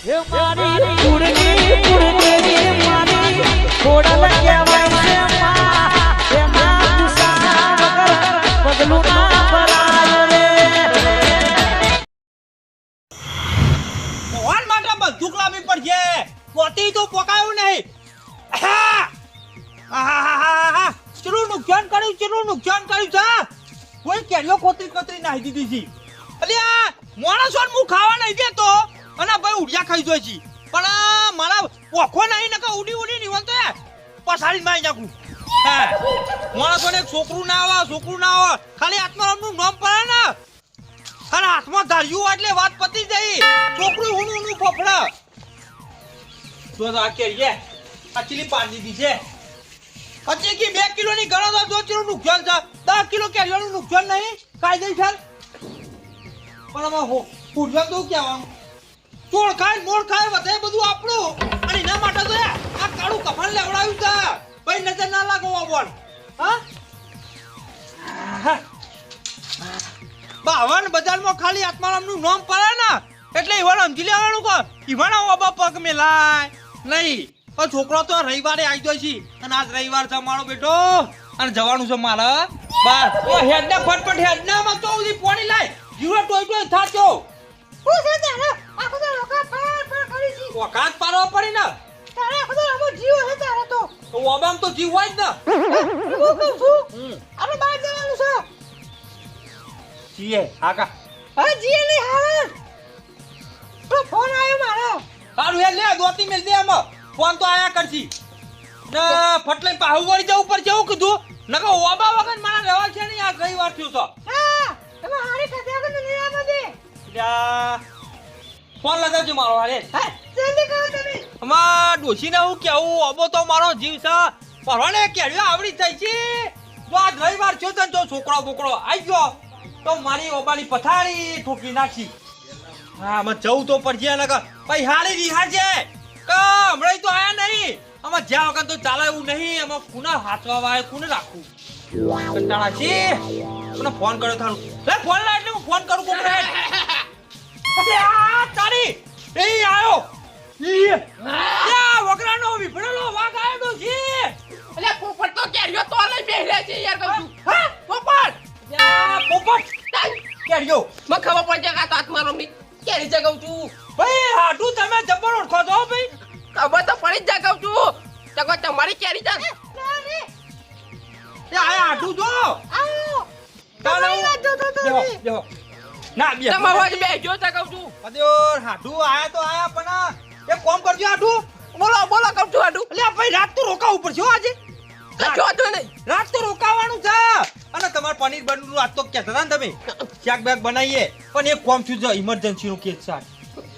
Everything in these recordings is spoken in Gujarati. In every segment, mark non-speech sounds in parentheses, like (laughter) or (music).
એ મારી છે માં. એના ગુસ્સા વગર પગલું ના ભરાય રે. ચેટલું નુકસાન કર્યું, ચેટલું નુકસાન કર્યું છે? કોઈ કેરીઓ કોતરી કોતરી નાખી દીધી છે. અલ્યા માણસો હું ખાવા નહીં દેતો. અને ભાઈ ઉડિયા ખાઈ જોઈ છી. પણ મારા ઓખો નહીં નકા ઉડી ઉડી નીવન તો પસારી મારી નાખું. હા. માણસોને એક છોકરું ના આવે, છોકરું ના આવે. ખાલી આત્મારામનું નામ પડે ને. અને હાથમાં ધાર્યું એટલે વાત પતી જઈ છોકરું હું ઊનું ફફડે. તો આ કેરીએ આ ચીલી પાડી દીધી છે. પછી કે બે કિલો ની ગણો તો દો નુકસાન છે. દસ કિલો કેરીઓનું નુકસાન નહીં. કાયદે છે પણ આમાં પૂછવા તો કહેવાનું? ચોળ ખાય મોળ ખાય, વધે બધું આપણું. અને એના માટે તો આ કાળું કફન લેવડાવ્યું છે. ભાઈ, નજર ના લાગો બોલ. બાવન બજારમાં ખાલી આત્મારામનું નામ પડે ને, એટલે ઈવન સમજી લેવાનું કે ઈવન ઓબા પગ મેલાય. નહીં પણ છોકરો તો રવિવારે આવી જાય છે. અને આજ રવિવાર છે મારો બેટો. અને જવાનું છે મારે. બાર ઓ હેડ ને ફટફટ હેડ ને માં તો ઉધી પોણી લાય. જીવો ટોય ટોય થાચો હું છે તારે આખો તો રોકા પર પર કરી છી ઓકાત પારવા પડી ને? તારે આખો તો આમો જીવ છે તારે તો. તો ઓબામ તો જીવ હોય જ ને. હું કહું છું? આપણે બહાર જવાનું છે. જીએ આકા હવે જીએ નહીં હારે તો ફોન આવ્યો મારો. સારું હેડ લે દોતી મેલ દે આમાં. ફોન તો આયા કરશી. ને ફટલે પાહુ વળી જવું પર જેવું કીધું? નકો ઓબા વગર મારા રહેવા છે નહીં આ વાર થયું તો. હા તમે હારી ફોન મારો હા? જલ્દી કરો તમે. અમાર ડોશીને હું કેવું? અબો તો મારો જીવ છે. પરવાને કેળ્યો આવડી થઈ છે. જો આજ રવિવાર છે ને જો છોકરો બોકડો આઈ ગયો. તો મારી ઓબાની પથારી ઠોકી નાખી. હા અમે જવું તો પડશે ને ભાઈ હારી રિહા છે. કે હમણાં તો આયા નહીં. આમાં જ્યાં વખત તો ચાલે એવું નહીં. આમાં કુના હાથવા વાય કોને રાખવું. કંટાળા છે. મને ફોન કર્યો થાનું લે ફોન લા એટલે હું ફોન કરું કોકને. (laughs) અરે આ તારી. એ આયો. ઈ. આ વગરાનો વિફળેલો અદ્યોર આયા તો આયા પણ એક કોમ કરજો હાટું બોલો બોલો કમ છું આડું અલ્યા ભાઈ રાત તો રોકાવું પડશે હો આજે. રાત તો રોકાવાનું છે. અને તમારે પનીર બનનું આજ તો કહેતા હતા ને તમે. શાક બેક બનાવીએ. પણ એક કોમ છું જો ઇમરજન્સી નું કેસ છે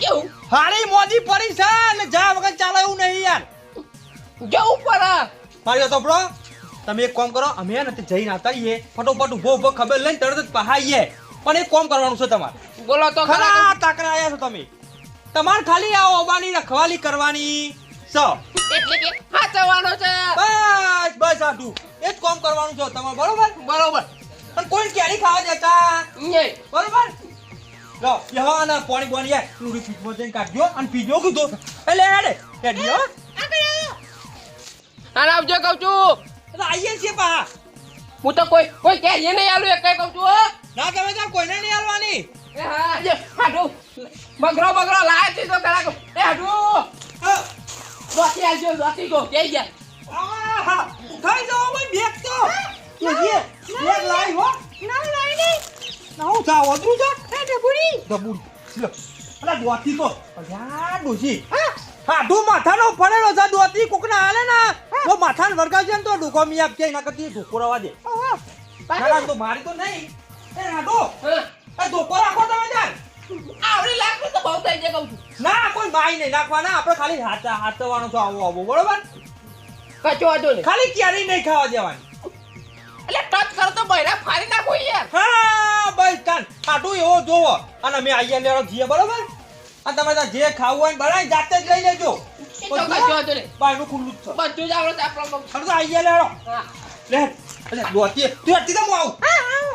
કેવું? હારી મોદી પડી છે અને જા વગર ચાલે એવું નહીં યાર. જવું પડે. મારી તો બ્રો તમે એક કામ કરો અમે ને જઈને આવતા રહીએ. ફટોફટ ઊભો ઊભો ખબર લઈને તરત જ પહાઈએ પણ એક કામ કરવાનું છે તમારે. બોલો તો ખરા ખરા. તાકરા આયા છો તમે. તમારે ખાલી આ ઓબાની રખવાલી કરવાની. છે એટલે કે (laughs) હાચવાનો છે. બસ બસ આટલું. એ જ કામ કરવાનું છે તમારે બરોબર? બરોબર. પણ કોઈ કેરી ખાવા જતા. નહીં બરોબર? લો યહાના પાણી બોની યાર તું ફીટમાં જઈને કાઢજો અને પીજો કીધો એટલે હેડે હેડી હો. અને આવજો કહું છું. એટલે આવીએ છીએ પા હું તો કોઈ કોઈ કેરી નહીં આલું એક કઈ કહું છું હો. ના તમે તાર કોઈને નહીં હાલવાની. એ હા જે હાડું. બગરો બગરો લાય છે તો કરા એ હાડું. લોટી આવજો લોટી ગો કે. ગયા આહા! થઈ જાઓ ભાઈ બેક તો. કે જે બેક લાવી હો. ના લાઈ નહીં. ના હું થા ઓદરું છે એ ડબુડી. ડબુડ. લો અલા દોતી તો. અલ્યા ડોસી હા. હા માથાનો પડેલો છે દોતી કોકના હાલે ના. તો માથાને વરગાવશે ને તો ડુકો મિયા કે ના કરતી ધોકો રવા દે. તો મારી તો નહીં. એ હા? એ ધોકો રાખો તમે જાન આવડી લાગતું તો બહુ થઈ જાય કહું છું. ના કોઈ માઈ નહીં નાખવાના. આપણે ખાલી હાથ હાથવાનો તો આવો આવો. બરોબર? કચો વાંધો નહીં. ખાલી ક્યારેય નહીં ખાવા દેવાની. એટલે ટચ કરો તો બૈરા ફાડી નાખો યાર. હા બસ તાન. આટલું એવો જોવો. અને અમે આઈએ લેરો જીએ બરોબર? અને તમે ત્યાં જે ખાવું હોય ને બનાવી જાતે જ લઈ લેજો. બહારનું ખુલ્લું જ છે. બધું જ આવડે આપણો તો આઈએ લેરો લે અરે દોતી તું હટી તો હું આવું. હા આવો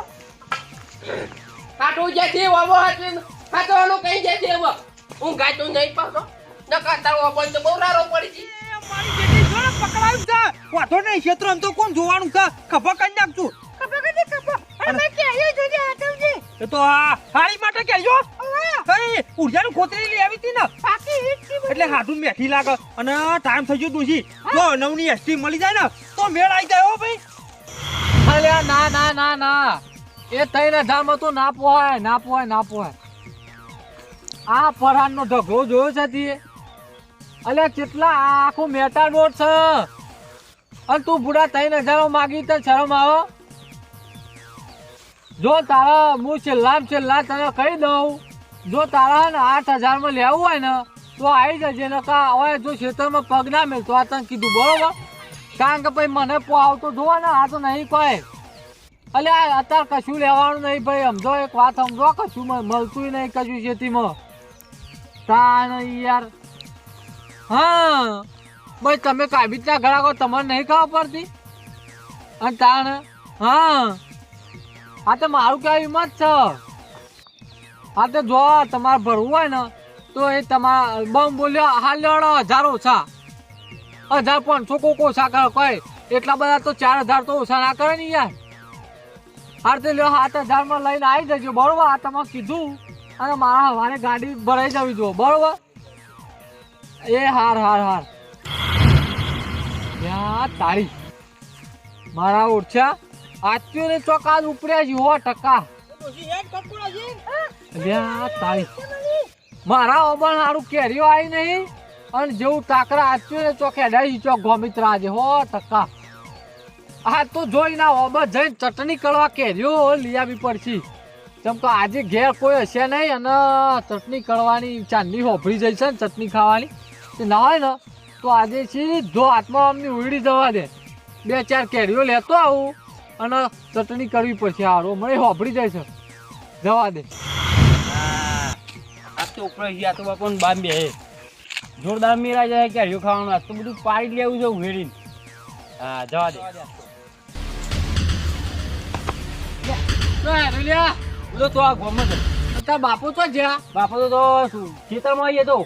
હાટું જે છે વાવો હાટું હાટવાનું કઈ છે એમાં હું ગાય તું નહીં પાડતો નકા તારો અબોલ તો બહુ રારો પડી જી મારી જેટી જોડે પકડાયું છે. વાંધો નહીં ક્ષેત્ર તો કોણ જોવાનું છે? ખભા કરી નાખશું ખભા કદી ખભા. અરે મેં કેરી જોજે આટવજી એ તો આ હારી માટે કહેજો કઈ ઉર્જાનું ખોતરી લઈ આવી હતી ને. પાકી હિટથી એટલે હાથું મેઠી લાગે. અને ટાઈમ થઈ ગયો ડોશી જો નવની એસટી મળી જાય ને તો મેળ આવી જાય હો ભાઈ. અલ્યા ના ના ના ના. એ ત્રણ હજારમાં તો ના પોહાય ના પોહાય ના પોહાય. આ ફરહાનનો ઢગલો જોયો છે તીએ અલ્યા કેટલા આખું મેટા નોટ છે. અને તું બુડા ત્રણ હજારો માગી તને શરમ આવો. જો તારા, હું છેલ્લા છેલ્લા તને કહી દઉં, જો તારા ને આઠ હજારમાં લેવું હોય ને, તો આવી જજે ને કા હવે જો ખેતરમાં પગ ના મેળ તો આ તને કીધું, બરોબર? કારણ કે ભાઈ મને પોહાવતો જોવા ને, આ તો નહીં કોઈ. અલે અત્યારે કશું લેવાનું નહીં ભાઈ. સમજો એક વાત સમજો કશું મળતું નહીં કશું ખેતીમાં. તાણ યાર. હા. ભાઈ, તમે કાબીતના ઘરાકો તમને નહીં ખબર પડતી? અને તાણ? હા. આ તો મારું કહેવું એમાં જ છે. આ તો જો, તમારે ભરવું હોય ને, તો એ તમારા બમ બોલ્યો હાલ લેવડો હજાર ઓછા. હજાર પાંચસો કોકો ઓછા કરો, કોઈ. એટલા બધા તો ચાર હજાર તો ઓછા ના કરે ને યાર. હાર તો લ્યો સાત હજારમાં લઈને આવી જજો, બરોબર? આ તમે કીધું અને મારા હવાને ગાડી ભરાઈ જવી, જુઓ, બરોબર? એ હાર હાર હાર. તારી મારા ઉઠ્યા આત્યુ ને ચોક આજ ઉપડ્યા છે, હો, ટકા. તારી મારા ઓબણ હારું કેરીઓ આવી નહીં, અને જેવું ટાકરા આચ્યું ને ચોક હેડાઈ ચોક ગોમિત્રા આજે હો, ટકા. આ તો જોઈ ના ઓબા જઈને ચટણી કરવા કેરીઓ લઈ આવી પડશે. કેમ કે આજે ઘેર કોઈ હશે નહીં અને ચટણી કરવાની ચાંદની હોભળી જઈ છે ને ચટણી ખાવાની. તે ના હોય ને, તો આજે સીધો હાથમાં અમની ઉડી જવા દે. બે ચાર કેરીઓ લેતો આવું અને ચટણી કરવી પડશે. હારો મને હોભળી જાય છે. જવા દે. આ તો ઉપર ગયા તો બાપા બામ બે જોરદાર મેરા જાય કે હરિયો ખાવાનું. આજ તો બધું પાડી લેવું છે ઉઘેડીને. હા, જવા દે. તો તો આ ગોમ જ તાર બાપુ તો જ્યાં. બાપા તો તો ખેતરમાં આવીએ તો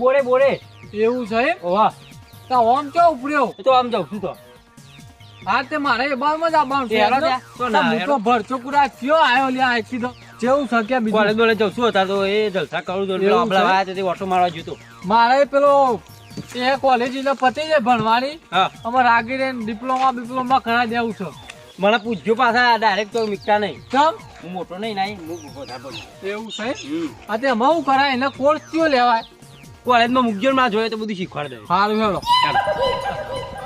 બોરે બોરે. એવું છે એમ? ઓવા ઓમ ચો ઉપડ્યો? તો આમ જાઉં છું તો. હા તે મારે એ બારમાં જ આવવાનું છે. હેરો હેરો. ત્યાં? તો તા ના હું તો ભરચો કુરા થયો તો. જેવું શકે કોલેજ બીજું? બોલે જાઉં છું હતા તો એ જલસા કરું તેથી ઓટો મારવા જતો મારે પેલો એ કોલેજ એટલે પતી જાય ભણવાની. હા. અમારે આગળ ડિપ્લોમા બિપ્લોમા કરાવી દેવું છે. મને પૂછજો પાછા ડાયરેક્ટ તો મીકતા નહીં. કેમ? હું મોટો નહીં નાઈ. હું વધારે એવું છે? હમ. તે એમાં હું કરાય? એને કોર્સ કયો લેવાય? કોલેજમાં મૂકજો ને મારા જોઈએ તો બધું શીખવાડી દે. સારું ચાલો.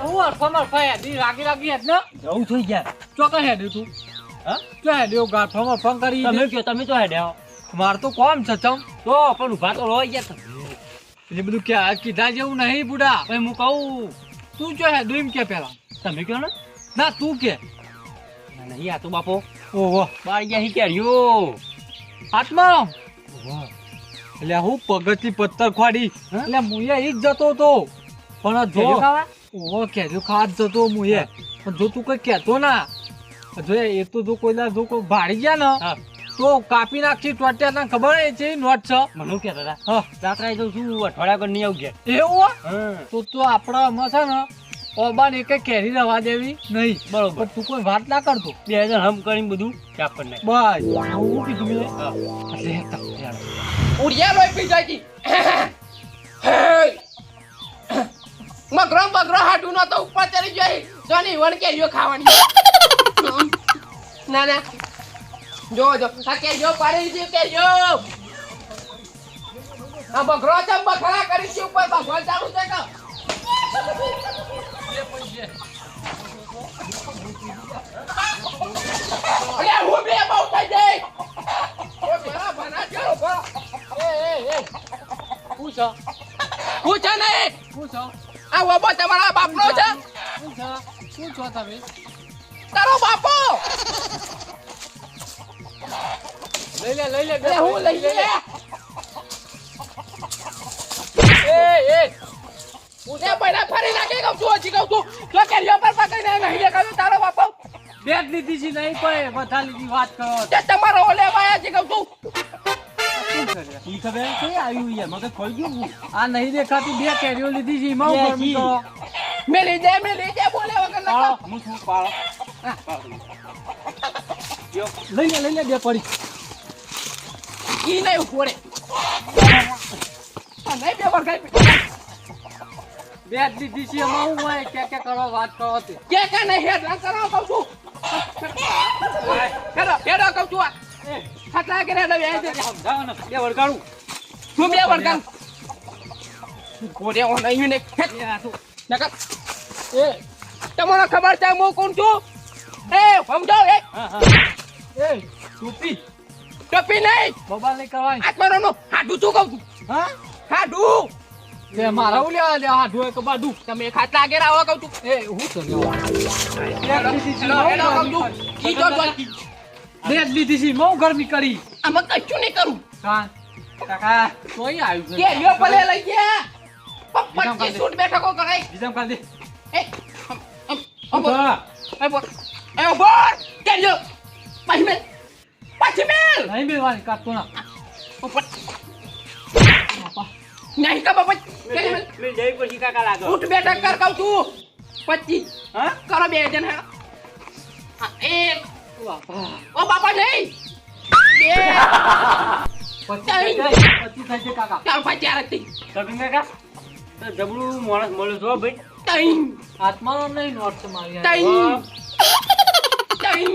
હું અડફા મરફા હેડી રાગી રાગી હેડ ને જવું થઈ ગયા. ચોક્કસ હેડ્યું તું. હા? ક્યાં હેડ્યો ગાંઠો મરફા કરી તમે કયો તમે તો હેડ્યા માર તો કોમ છે ચમ. તો પણ ઊભા તો રોઈ ગયા તમે એટલે બધું કે કીધા જેવું નહીં બુડા. ભાઈ હું કહું. તું જો હેડ્યું એમ કે પેલા. તમે કયો ને? ના તું કે. નહીં આ તો બાપો. ઓહો. બાર ગયા હી કેર્યો આત્મા એટલે હું પગથી પથ્થર ખોડી. એટલે મુએ ઈ જ જતો તો પણ જો? ઓહો કેજો ખાત જતો મુએ પણ જો તું કઈ કહેતો ના. જો એ તો જો કોઈ જો કોઈ ભાડી ગયા ને તો કાપી નાખી ટોટ્યા તને ખબર એ છે નોટ છે. મને શું કહેતા હતા? હા. રાત્રે જાઉં છું અઠવાડિયા કર નહીં આવું ઘેર. એવું? તો તો આપણા છે ને ઓબાન એક કેરી રવા દેવી? નહીં. બરોબર. તું કોઈ વાત ના કરતો. બે હજાર હમ કરીને બધું ચાપ કરી નાખ બસ. આવું કીધું મેં હા. એટલે ઉડિયા લોહી પી જાય જી મગરો બગરો હાડું નો તો ઉપર ચડી જાય જોની વણ કેરીઓ ખાવાની. ના ના. જો જો. આ કેરીઓ પાડી દીધી કેરીઓ આ બગરો છે બખરા કરી છે ઉપર. ભગવાન ચાલુ છે કે. અરે હું બે બહુ થઈ જાય એ બરા બના ચાલો બરા એ એ એ શું છે હું છે ને શું છે આ વબો તમારા બાપનો છે પૂછો શું છો તમે તારો બાપો લઈ લઈ લે હું લઈ લે એ એ તે બૈરા ફરી નાખી કહું છું હજી કહું છું. તો કેરીઓ પર પકડીને નહીં દેખાતું તારો બાપો. બેગ લીધી છે નહીં પણ બધા લીધી વાત કરો. તે તમારો ઓલે વાયા છે. કહું છું ઈ ખબર કઈ આવ્યું યાર? મગજ ખોઈ ગયું આ નહીં દેખાતી બે કેરીઓ લીધી છે એમાં મેલી જાય મેલી જાય બોલે વગર ન. હું શું. લઈ લે લઈ લે બે પડી. ઈ નહીં ઊભો નહીં બે વરગાઈ બે દીધી છે એમાં હું હોય? કે કે કરો વાત કરો તે. કે કે નહીં હેડ ના કરો કહું છું. હેડો હેડો કહું છું ખાટલા કે હેડો બે દે સમજાવો ને. બે વળગાડું તું બે વરગાન કોરે ઓ નહીં ને? હેડ. નકર. એ તમને ખબર છે હું કોણ છું? એ સમજો એ. એ ટોપી. ટોપી નહીં. મોબાઈલ નહીં કરવાની આત્માનો હાડું તું કહું છું? હા? હાડું. તે મારા હું લેવા દે હા ઢોય કે બાડું તમે ખાટલા આગળ આવો કહું છું. એ હું તો લેવા હેડો હેડો તો ગરમી કરી. આમાં કશું નહીં કરું. કાન કાકા તોય આવ્યું કે લ્યો ભલે લઈ ગયા. સૂટ બીજા કાઢ દે. એ અમ. એ. એ. કે લ્યો? પાછી મેલ પાછી મેલ નહીં બેવાની કાઢતો ના ઉપર નહીં તો પછી કે મેલ જઈ પછી કાકા લાગો. ઉઠ બેઠક કર કહું છું. પચીસ. હા? કરો બે જણ. એક. ઓ બાપા નહીં બે. પછી પછી જ જબરું માણસ મળ્યો છો ભાઈ. તઈ. આત્મા નહીં નોટ મારી તઈ. ત્રણ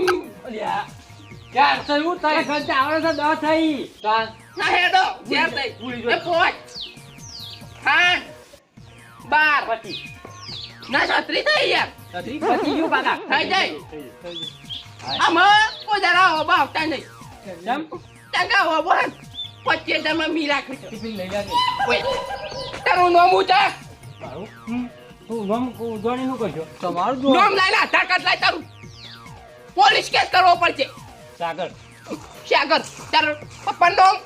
યાર તો તારે ઘર આવડે છે દસ થઈ. ના હેડો. ચાર થઈ ભૂલી એ ગયો. પાંચ આઠ બાર. પછી ના છત્રી થઈ યાર પછી થઈ જાય. આમાં કોઈ જરા હોબા આવતા નહીં. કેમ? ટકા હોબો હે પચીસ હજારમાં મી રાખી લઈ લેજે. તારું નામ હું છે? પોલીસ કેસ કરવો પડશે. સાગર. સાગર તારો પપ્પા નામ?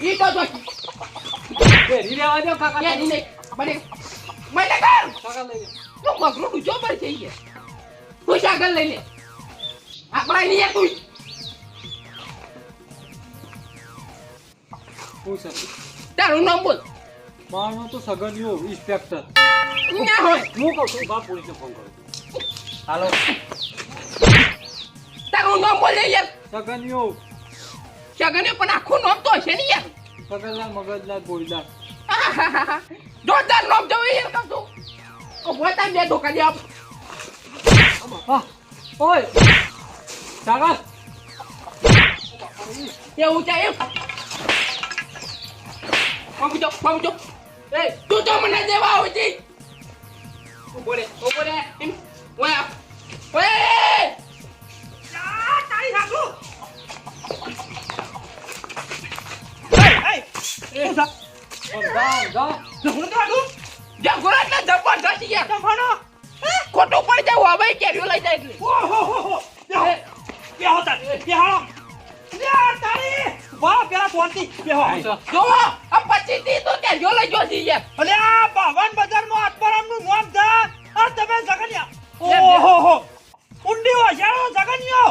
ઈ તો ફેરી લેવા દો કાકા કે નહીં મને કર. કાકા લઈ લે. તું મગરું ડૂચો પર છે ઈ તું સાગર લઈ લે આપણા નહીં તું. હું છે? તારું નામ બોલ. મારું તો સગનિયો ઇન્સ્પેક્ટર. ના હોય. હું કહું છું બાપ પોલીસને ફોન કરું હાલો. તારું નામ બોલ યાર. સગનિયો. સગને પણ આખું નામ તો હશે ને યાર. સગનલાલ મગજલાલ ગોળીલાલ આહાહાહા. જોરદાર નામ જવું યાર કહું છું ઓ બોતા બે ધોકા દે આપ. ઓય. કાકા એવું છે એમ પહોંચો પહોંચો એ તું તો મને દેવા આવે છે ઊભો રે ઊભો રે. એમ ઓય ઓય ખોટું પડી જાય હવે કેરીઓ લઈ જાય એટલે. બેહો. તાર. યાર તારી. વાહ પેલા ફોનથી બેહો. જો આ પછી થી તો કેરીઓ લઈ ગયો છે અલે આ બાવન બજારમાં આત્મારામનું નામ છે. આ તમે જગન્યા. ઓહો હો. ઊંડી હોશિયારો જગન્યો.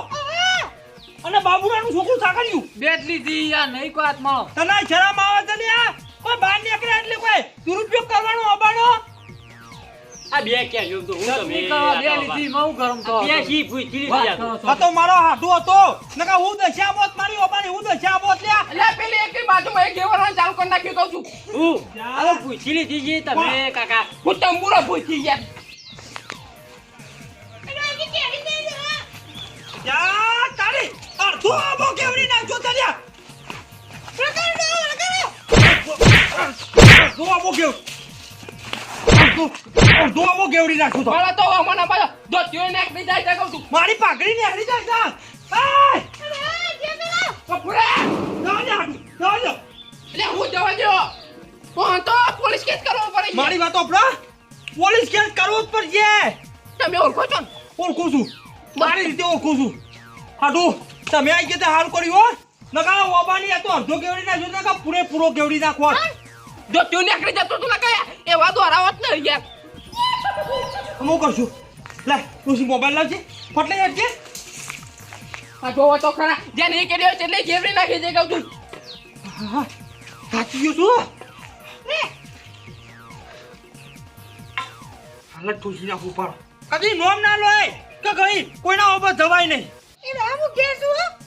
અને બાબુરાનું છોકરું સાકળ્યું. બેટ લીધી આ નહીં કોઈ હાથમાં તને શરમ આવે છે ને આ? કોઈ બહાર નીકળે એટલે કોઈ દુરુપયોગ કરવાનો અબાનો આ બે ક્યાં જોઉં તો? હું તમે બે લીધી મઉ ગરમ તો બે પૂછી વાત લીધી આ તો મારો હાથું હતો. નકા હું દશા મોત મારી ઓબાની હું દશા મોત લ્યા. એટલે પેલી એક બાજુમાં એક ગેવરવાનું ચાલુ કરી નાખ્યું તો છું હું? આ પૂછી લીધી છે તમે કાકા. હું તંબુરો ભૂસી યાર. યા તારી. અડધું આબો કેવડી નાખજો તલ્યા અડધું આબો કેવ અડધું આબો કેવડી નાખજો તો મારા તો મને પાછો જો ત્યો નાખ દઈ જાય કહું છું. મારી પાઘડી ને હરી જાય પડે મારી વાતો પોલીસ કેસ કરવો જ પડશે. તમે ઓળખો છો ઓળખું છું. મારી રીતે ઓળખું છું. હાડું તમે આવી ગયા હાલ કર્યો હો. નકા ઓબાની આ તો અડધો કેવડી નાખ્યો નકા પૂરેપૂરો કેવડી નાખો જો તું નીકળી જતો તું ના એ વાદો હરાવત નહીં યાર હું કરશું લે તું મોબાઈલ લાવજે? ફટ લઈ કે આ જોવો તો ખરા જેને એ કર્યો છે એટલે કેવડી નાખી દે કહું તું હા, સાચી ગયો છું હાલત ઠૂસી નાખું પણ કદી નોમ ના લોય કે ગઈ કોઈના ઉપર જવાય નહીં.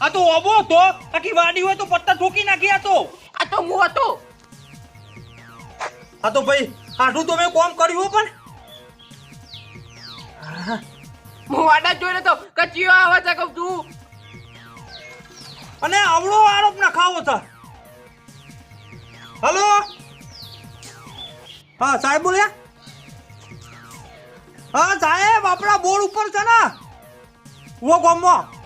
આ તો ઓબો તો આખી વાડી હોય તો પત્તા ઠોકી નાખી આ તો. આ તો હું હતો. આ તો ભાઈ આટલું તો મેં કોમ કર્યું પણ. હું વાડા જોઈને તો કચીઓ આવે છે કહું છું. અને આવડો આરોપ ના ખાવો છે. હલો? હા સાહેબ બોલ્યા? હા સાહેબ આપણા બોર્ડ ઉપર છે ને. વો ગોમમાં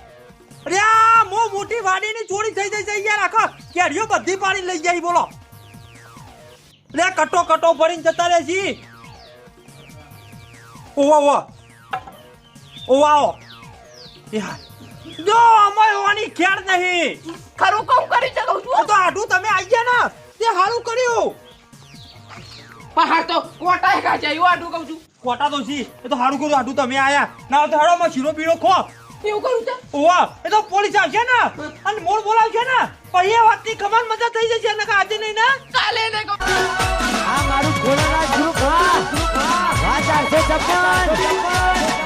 અરે આ મો મોટી વાડીની ચોરી થઈ જાય છે યાર આખા કેરીઓ બધી પાડી લઈ જાય બોલો. લે કટો કટો ભરીને જતા રહે છી. ઓવા ઓવા. ઓવા આવો. યાર જો અમારે હોવાની ખ્યાલ નહીં. ખરું કહું કરી આ તો આડું તમે આવી ગયા ને તે સારું કર્યું. હા તો કોટા કા જાય આટલું કહું છું. કોટા તો છી એ તો સારું કર્યું આડું તમે આયા. ના તો હાડો માં શીરો પીરો ખો. એવું એ તો પોલીસ આવશે ને. અને મોર બોલાવશે ને. પછી એ વાતની મજા થઈ જશે અને આજે નહીં ને? ચાલે આ મારું ખોલાના ગુરુ ખા વાચાર છે ચપ્પલ